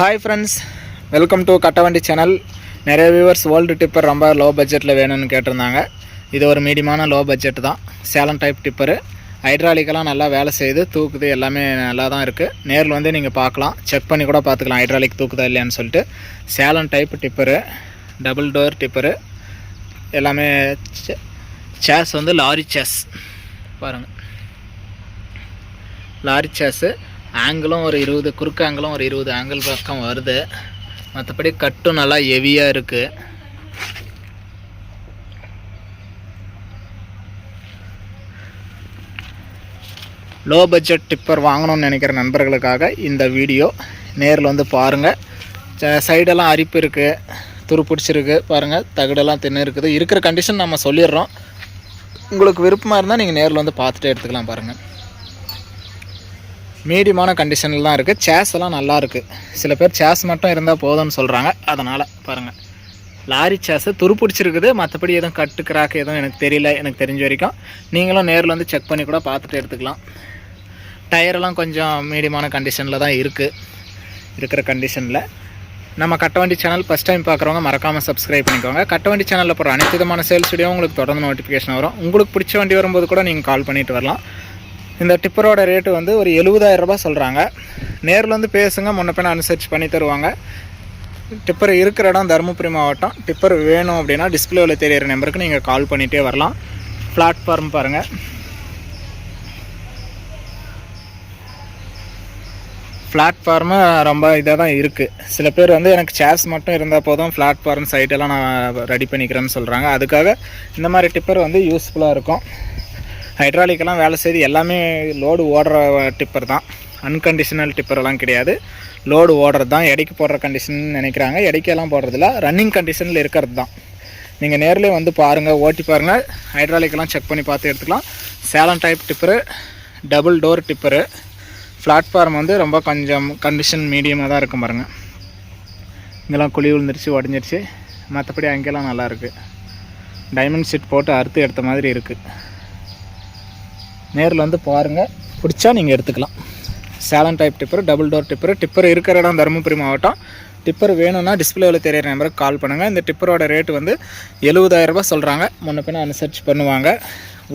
Hi friends welcome to Kattavandi channel நிறைய viewers world tipper ரொம்ப low பட்ஜெட்டில் வேணும்னு கேட்டிருந்தாங்க. இது ஒரு மீடியமான லோ பட்ஜெட் தான். சேலம் டைப் டிப்பரு ஹைட்ராலிக்கெல்லாம் நல்லா வேலை செய்யுது தூக்குது எல்லாமே நல்லா தான் இருக்குது நேரில் வந்து நீங்கள் பார்க்கலாம். செக் பண்ணி கூட பார்த்துக்கலாம் ஹைட்ராலிக் தூக்குதா இல்லையான்னு சொல்லிட்டு. Salem type tipper double door tipper எல்லாமே சேஸ் வந்து லாரி சேஸ் பாருங்கள் லாரி சேஸு ஆங்கிளும் ஒரு இருபது குறுக்கு ஆங்கிளும் ஒரு இருபது ஆங்கிள் பக்கம் வருது. மற்றபடி கட்டும் நல்லா ஹெவியாக இருக்குது லோ பட்ஜெட் டிப்பர் வாங்கணும்னு நினைக்கிற நண்பர்களுக்காக இந்த வீடியோ நேரில் வந்து பாருங்கள் சைடெல்லாம் அரிப்பு இருக்குது துரு பிடிச்சிருக்கு பாருங்கள் தகடெல்லாம் தின்னு இருக்குது. இருக்கிற கண்டிஷன் நம்ம சொல்லிடுறோம். உங்களுக்கு விருப்பமாக இருந்தால் நீங்கள் நேரில் வந்து பார்த்துட்டே எடுத்துக்கலாம் பாருங்கள் மீடியமான கண்டிஷனில் தான் இருக்குது சேஸ் எல்லாம் நல்லா இருக்குது சில பேர் சேஸ் மட்டும் இருந்தால் போதும்னு சொல்கிறாங்க அதனால் பாருங்கள் லாரி சேஸு துருப்பிடிச்சிருக்குது. மற்றபடி எதுவும் கட்டு கிராக் எதுவும் எனக்கு தெரியல. எனக்கு தெரிஞ்ச வரைக்கும். நீங்களும் நேரில் வந்து செக் பண்ணி கூட பார்த்துட்டு எடுத்துக்கலாம். டயரெல்லாம் கொஞ்சம் மீடியமான கண்டிஷனில் தான் இருக்குது இருக்கிற கண்டிஷனில் நம்ம கட்டவண்டி சேனல் ஃபஸ்ட் டைம் பார்க்குறவங்க மறக்காமல் சப்ஸ்கிரைப் பண்ணிக்கோங்க. கட்டவண்டி சேனலில் போகிற அனைத்து விதமான சேல்ஸ் வீடியோ உங்களுக்கு தொடர்ந்து நோட்டிஃபிகேஷன் வரும். உங்களுக்கு பிடிச்ச வண்டி வரும்போது கூட நீங்கள் கால் பண்ணிட்டு வரலாம். இந்த டிப்பரோட ரேட்டு வந்து ஒரு 70000 ரூபாய் சொல்கிறாங்க நேரில் வந்து பேசுங்க முன்ன பின்ன அனுசரித்து பண்ணி தருவாங்க. டிப்பர் இருக்கிற இடம் தருமபுரி மாவட்டம். டிப்பர் வேணும் அப்படின்னா டிஸ்பிளேவில் தெரியிற நம்பருக்கு நீங்கள் கால் பண்ணிகிட்டே வரலாம். பிளாட்ஃபார்ம் பாருங்கள் பிளாட்ஃபார்மு ரொம்ப இதாக தான் இருக்குது சில பேர் வந்து எனக்கு சேர்ஸ் மட்டும் இருந்தால் போதும் பிளாட்ஃபார்ம் சைட்டெல்லாம் நான் ரெடி பண்ணிக்கிறேன்னு சொல்கிறாங்க அதுக்காக இந்த மாதிரி டிப்பர் வந்து யூஸ்ஃபுல்லாக இருக்கும். ஹைட்ராலிக்கெல்லாம் வேலை செய்து எல்லாமே லோடு ஓடுற டிப்பர் தான். அன்கண்டிஷனல் டிப்பரெல்லாம் கிடையாது. லோடு ஓடுறது தான். எடைக்கு போடுற கண்டிஷன் நினைக்கிறாங்க. எடைக்கெல்லாம் போடுறதில்ல. ரன்னிங் கண்டிஷனில் இருக்கிறது தான். நீங்கள் நேர்லேயே வந்து பாருங்கள் ஓட்டி பாருங்கள் ஹைட்ராலிக்கெல்லாம் செக் பண்ணி பார்த்து எடுத்துக்கலாம். Salem type tipper double door tipper platform வந்து ரொம்ப கொஞ்சம் கண்டிஷன் மீடியமாக தான் இருக்கும் பாருங்கள் இங்கெல்லாம் குழி விழுந்துருச்சு உடஞ்சிருச்சு மற்றபடி அங்கெல்லாம் நல்லா இருக்குது டைமண்ட் ஷீட் போட்டு அறுத்து எடுத்த மாதிரி இருக்குது நேரில் வந்து பாருங்கள் பிடிச்சா நீங்கள் எடுத்துக்கலாம். Salem type tipper double door tipper tipper இருக்கிற இடம் தருமபுரி மாவட்டம். டிப்பர் வேணும்னா டிஸ்பிளேவில் தெரியிற நம்பருக்கு கால் பண்ணுங்கள் இந்த டிப்பரோட ரேட்டு வந்து 70000 சொல்கிறாங்க முன்ன பின்ன அனுசரித்து பண்ணுவாங்க.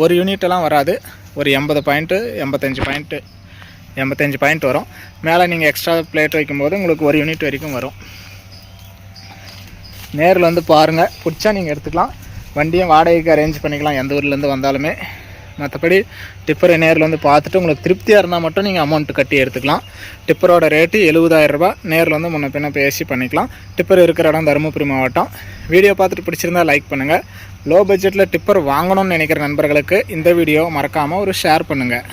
ஒரு யூனிட்டெல்லாம் வராது. ஒரு எண்பது பாயிண்ட்டு எண்பத்தஞ்சு பாயிண்ட்டு எண்பத்தஞ்சு பாயிண்ட் வரும். மேலே நீங்கள் எக்ஸ்ட்ரா பிளேட் வைக்கும்போது உங்களுக்கு ஒரு யூனிட் வரைக்கும் வரும். நேரில் வந்து பாருங்கள் பிடிச்சா நீங்கள் எடுத்துக்கலாம். வண்டியும் வாடகைக்கு அரேஞ்ச் பண்ணிக்கலாம். எந்த ஊர்லேருந்து வந்தாலுமே. மற்றபடி டிப்பரை நேரில் வந்து பார்த்துட்டு உங்களுக்கு திருப்தியாக இருந்தால் மட்டும் நீங்கள் அமௌண்ட்டு கட்டி எடுத்துக்கலாம். டிப்பரோட ரேட்டு 70000 ரூபாய். நேரில் வந்து முன்ன பின்ன பேசி பண்ணிக்கலாம். டிப்பர் இருக்கிற இடம் தருமபுரி மாவட்டம். வீடியோ பார்த்துட்டு பிடிச்சிருந்தா லைக் பண்ணுங்கள் லோ பட்ஜெட்டில் டிப்பர் வாங்கணும்னு நினைக்கிற நண்பர்களுக்கு இந்த வீடியோ மறக்காமல் ஒரு ஷேர் பண்ணுங்கள்